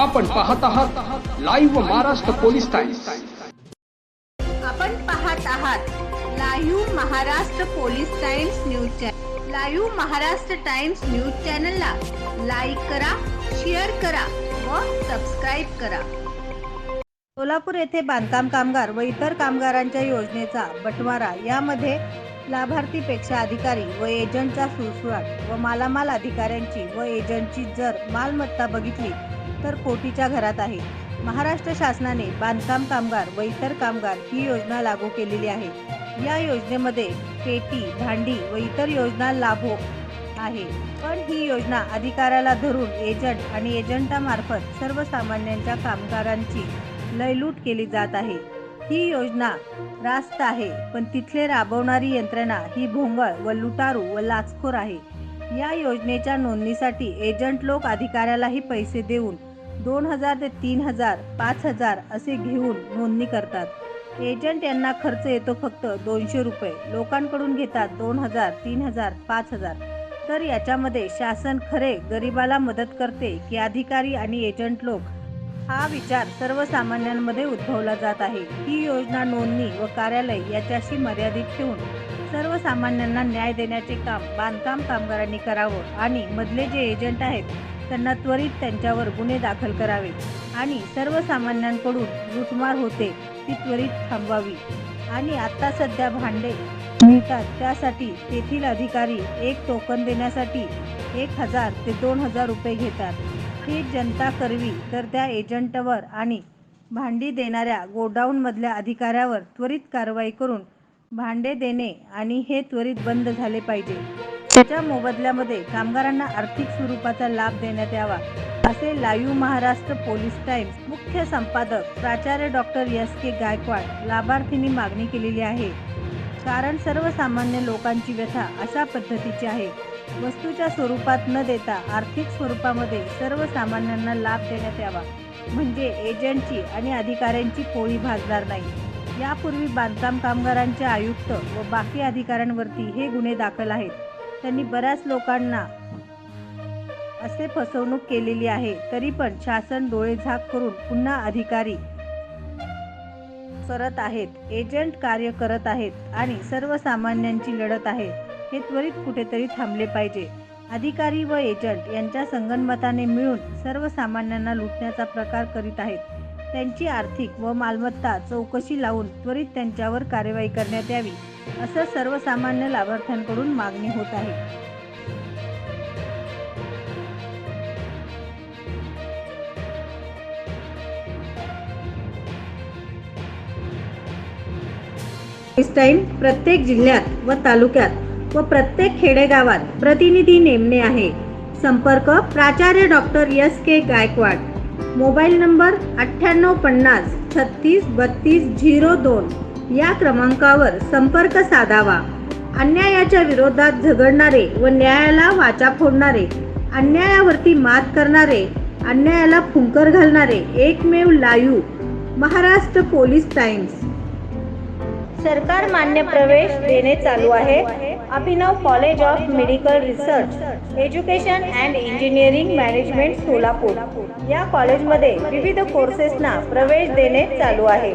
आपण पाहत आहात लाईव्ह महाराष्ट्र पोलीस टाइम्स आपण पाहत आहात live Maharashtra police Times news channel live Maharashtra Times news चॅनलला लाईक करा शेअर करा व सबस्क्राईब करा. सोलापूर येथे बांधकाम कामगार व इतर कामगारांच्या योजनेचा बटवारा. यामध्ये लाभार्थीपेक्षा अधिकारी व एजंटचा सुळसुळाट व मालामाल अधिकाऱ्यांची व एजंटची जर मालमत्ता बघितली तर कोटीच्या घरात आहे? महाराष्ट्र शासनाने बांधकाम कामगार व इतर कामगार ही योजना लागू केलेली आहे. या योजनेमध्ये पेटी भांडी व इतर योजना लाभो आहे. पण ही योजना अधिकाऱ्याला धरून एजंट आणि एजंटामार्फत सर्वसामान्यांच्या कामगारांची लयलूट केली जात आहे. ही योजना रास्त आहे पण तिथले राबवणारी यंत्रणा ही भोंगळ व लुटारू व लाचखोर आहे. या योजनेच्या नोंदणीसाठी एजंट लोक अधिकाऱ्यालाही पैसे देऊन दोन हजार ते तीन हजार पाच हजार असे घेऊन नोंदणी करतात. एजंट यांना खर्च येतो फक्त दोनशे रुपये. लोकांकडून घेतात दोन हजार तीन हजार पाच हजार. तर याच्यामध्ये शासन खरे गरिबाला मदत करते की अधिकारी आणि एजंट लोक. हा विचार सर्वसामान्यांमध्ये उद्भवला जात आहे. ही योजना नोंदणी व कार्यालय याच्याशी मर्यादित ठेवून सर्वसामान्यांना न्याय देण्याचे काम बांधकाम कामगारांनी करावं आणि मधले जे एजंट आहेत त्यांना त्वरित त्यांच्यावर गुन्हे दाखल करावे आणि सर्वसामान्यांकडून लुटमार होते ती त्वरित थांबवावी. आणि आता सध्या भांडे मिळतात त्यासाठी तेथील अधिकारी एक टोकन देण्यासाठी एक हजार ते दोन हजार रुपये घेतात. ही जनता करवी तर त्या एजंटवर आणि भांडी देणाऱ्या गोडाऊनमधल्या अधिकाऱ्यावर त्वरित कारवाई करून भांडे देणे आणि हे त्वरित बंद झाले पाहिजे. त्याच्या मोबदल्यामध्ये कामगारांना आर्थिक स्वरूपाचा लाभ देण्यात यावा असे लाईव्ह महाराष्ट्र पोलीस टाइम्स मुख्य संपादक प्राचार्य डॉक्टर एस के गायकवाड लाभार्थींनी मागणी केलेली आहे. कारण सर्वसामान्य लोकांची व्यथा अशा पद्धतीची आहे. वस्तूच्या स्वरूपात न देता आर्थिक स्वरूपामध्ये सर्वसामान्यांना लाभ देण्यात यावा म्हणजे एजंटची आणि अधिकाऱ्यांची पोळी भाजणार नाही. यापूर्वी बांधकाम कामगारांचे आयुक्त व बाकी अधिकाऱ्यांवरती हे गुन्हे दाखल आहेत. त्यांनी बऱ्याच लोकांना असे फसवणूक केलेली आहे. तरी पण शासन डोळे झाक करून पुन्हा अधिकारी करत आहेत. एजंट कार्य करत आहेत आणि सर्वसामान्यांची लढत आहे. हे त्वरित कुठेतरी थांबले पाहिजे. अधिकारी व एजंट यांच्या संगनमताने मिळून सर्वसामान्यांना लुटण्याचा प्रकार करीत आहेत. त्यांची आर्थिक व मालमत्ता चौकशी लावून त्वरित त्यांच्यावर कारवाई करण्यात यावी. असं सर्वसामान्य लाभार्थ्यांकडून मागणी होत आहे. टाईम प्रत्येक जिल्ह्यात व तालुक्यात व प्रत्येक खेडेगावात प्रतिनिधी नेमणे आहे. संपर्क प्राचार्य doctor S K Gaikwad. Mobile number अठ्ठ्याण्णव पन्नास छत्तीस बत्तीस झिरो दोन. या क्रमांकावर संपर्क साधावा. अन्यायाच्या विरोधात झगडणारे व न्यायाला वाचा फोडणारे अन्यायावरती मात करणारे अन्यायाला फुंकर घालणारे एकमेव लायू महाराष्ट्र पोलीस टाइम्स. सरकार मान्य प्रवेश देणे चालू आहे. Abhinav college of medical research education and engineering management Solapur. या कॉलेजमध्ये विविध कोर्सेसना प्रवेश देणे चालू आहे.